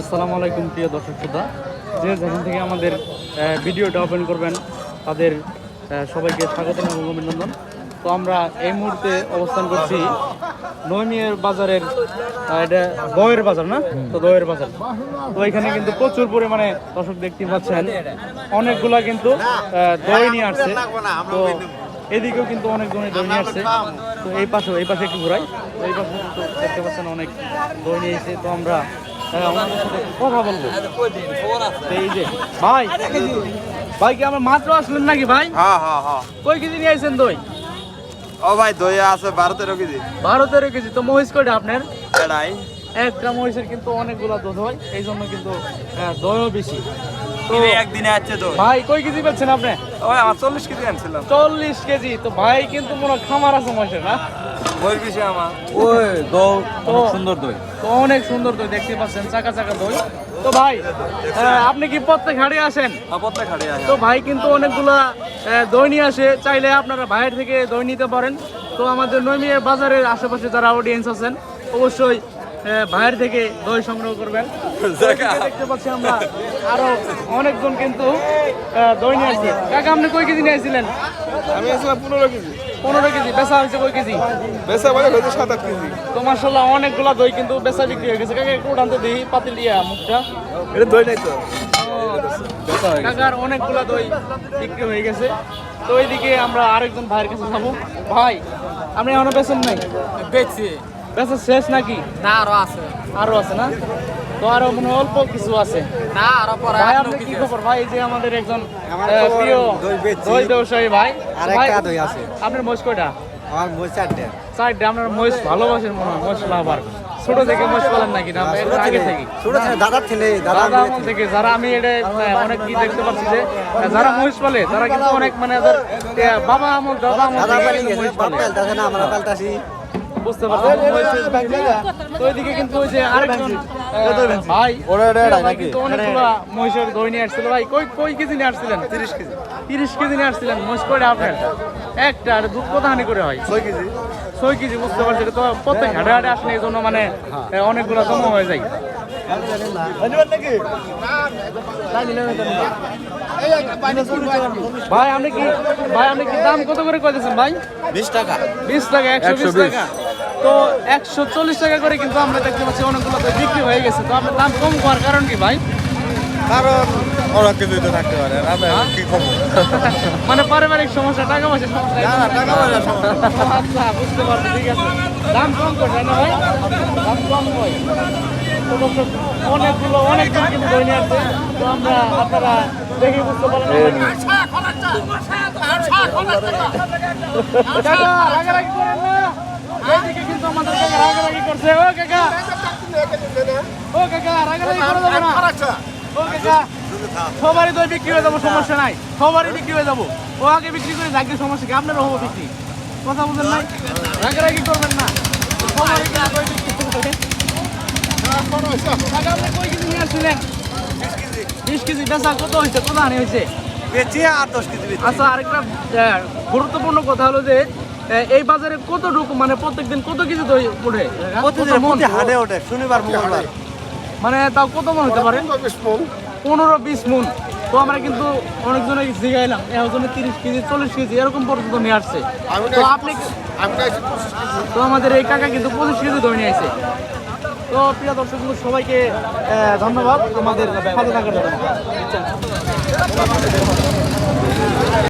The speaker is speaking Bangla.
আসসালামু আলাইকুম, প্রিয় দর্শক শ্রোতা। যে যেখান থেকে আমাদের ভিডিওটা ওপেন করবেন, তাদের সবাইকে স্বাগত এবং অভিনন্দন। তো আমরা এই মুহূর্তে অবস্থান করছি নৈমিয়ার বাজারের এটা দয়ের বাজার না? তো দয়ের বাজার। তো এখানে কিন্তু প্রচুর পরিমাণে দর্শক দেখতে পাচ্ছেন। অনেকগুলা কিন্তু দই নিয়ে আসছে। তো এদিকেও কিন্তু অনেক দই দই নিয়ে আসছে। তো এই পাশে এই পাশে একটু ঘুরাই। এই পাশে দেখতে পাচ্ছেন অনেক দই নিয়ে এসে তো আমরা একটু কথা বলব। তো এই যে ভাই ভাই কি আমার মাত্র আসলেন নাকি ভাই? হ্যাঁ হ্যাঁ হ্যাঁ। কই কেজি নিয়ে আসছেন দই? ও ভাই দই আছে বারো তেরো কেজি। বারো তেরো কেজি তো মহিষ কয়টা আপনার? এটাই। একটা মহিষের কিন্তু অনেকগুলা দুধ হয় এই জন্য কিন্তু আহ, দইও বেশি। তো একদিনে আছে দই ভাই কই কেজি পাচ্ছেন আপনি? ওই আমার চল্লিশ কেজি আনছিলাম। চল্লিশ কেজি? তো ভাই কিন্তু মনে হয় খামার আছে না? বই বেশি আমার। ওই দৌ সুন্দর দই। তো অনেক সুন্দর দই দেখতে পাচ্ছেন চাকা চাকা দই। তো ভাই আপনি কি প্রত্যেক হাটে আসেন? প্রত্যেক হাটে আছে তো ভাই কিন্তু অনেকগুলা আহ, দই নিয়ে আসে চাইলে আপনারা ভাইয়ের থেকে দই নিতে পারেন। তো আমাদের নৈমিয়া বাজারের আশেপাশে যারা অডিয়েন্স আছেন অবশ্যই আহ, ভাইয়ের থেকে দই সংগ্রহ করবেন। দেখতে পাচ্ছি আমরা আরও অনেকজন কিন্তু আহ, দই নিয়ে আসছে। কাকা আপনি কই কেজি নিয়ে আসছিলেন? আমি আসলাম পনেরো কেজি। পনেরো কেজি বেচা হয়েছে কই কেজি? বেসা বলে হয়তো সাত আট কেজি। তো মার্শাল্লাহ অনেকগুলা দই কিন্তু বেচা বিক্রি হয়ে গেছে। কাকা একটু টানতে দিই পাতিল দিয়া মুখটা। এটা দই নাই তো। কাকার অনেকগুলা দই বিক্রি হয়ে গেছে। তো এইদিকে আমরা আরেকজন ভাইয়ের কাছে যাব। ভাই আপনি এখনও বেছেন নাই? বেচছি। বেচা শেষ নাকি? না আরও আছে। আরও আছে না? তো আরও মনে অল্প কিছু আছে। না আরও পরে ভাই আপনি কি খবর? ভাই এই যে আমাদের একজন প্রিয় দই ব্যবসায়ী ভাই। আর একটা দই আছে। আপনার কয়টা? আমার চারটে। চারটে আপনার ভালোবাসেন মনে হয় লাভার। ছোট থেকে মহিষ পালেন নাকি না? আগে থেকে ছোট ছেলে দাদা দাদা আমল থেকে। যারা আমি এটা অনেক কি দেখতে পাচ্ছি যে যারা মহিষ পালে তারা কিন্তু অনেক মানে বাবা আমল দাদা আমল দাদা থেকে পালি পালে। পালতাছে না আমরা পালতাছি। বুঝতে পারছেন তো ওইদিকে কিন্তু ওই যে আরেকজন ভাই কিন্তু অনেকগুলা মহিষের দই নিয়ে আসছিল। ভাই কই কই কেজি নিয়ে আসছিলেন? তিরিশ কেজি। তিরিশ কেজি নিয়ে আসছিলেন মহিষ কয়টা আপনার? একটা। আর দুধ কত হানি করে হয়? ছয় কেজি। ছয় কেজি বুঝতে পারছি তো প্রত্যেক হাটে হাটে আসলে এই জন্য মানে অনেকগুলো জমা হয়ে যায়। ভাই আপনি কি ভাই আপনি কি দাম কত করে কইতেছেন ভাই? বিশ টাকা। বিশ টাকা একশো বিশ। টাকা? তো একশো চল্লিশ টাকা করে কিন্তু আমরা দেখতে পাচ্ছি অনেকগুলো তো বিক্রি হয়ে গেছে তো আপনার দাম কম করার কারণ কি ভাই কারণ ওরা কিছু থাকতে পারে আমরা কি খবর মানে পারিবারিক সমস্যা টাকা পয়সা সমস্যা না, না, টাকা সমস্যা। আচ্ছা বুঝতে পারছি ঠিক আছে দাম কম করে না ভাই দাম কম হয় তো দর্শক, অনেকগুলো কিন্তু দই নিয়ে আসছে তো আমরা আপনারা দেখে বুঝতে পারেন রাগারাগি করেন না এইদিকে কিন্তু আমাদের রাগারাগি করছে। ও কাকা। ও কাকা রাগারাগি করে যাবে না। ও কাকা সবারই দই বিক্রি হয়ে যাব সমস্যা নাই। সবারই বিক্রি হয়ে যাব। ও আগে বিক্রি করে যাকে সমস্যা কি? আপনারও হব বিক্রি। কথা বুঝেন নাই? রাগারাগি করবেন না। সবারই দই বিক্রি। কাকা, আপনি কেজি নিয়ে আসছিলেন? বিশ কেজি। বেচা কত হয়েছে? কত হানি হয়েছে। বেচি আর দশ কেজি আচ্ছা আরেকটা গুরুত্বপূর্ণ কথা হলো যে এই বাজারে কত কতটুকু মানে প্রত্যেকদিন কত কেজি দই ওঠে? হাটে ওঠে শনিবার মঙ্গলবার। মানে তাও কত মন হতে পারে? পনেরো বিশ মন। তো আমরা কিন্তু অনেকজনে জিগাইলাম একজনে তিরিশ কেজি চল্লিশ কেজি এরকম পর্যন্ত নিয়ে আসছে। তো আপনি তো আমাদের এই কাকা কিন্তু পঁচিশ কেজি ধরে নিয়ে আসছে। তো প্রিয় দর্শক সবাইকে আহ, ধন্যবাদ। আমাদের সাথে থাকার জন্য।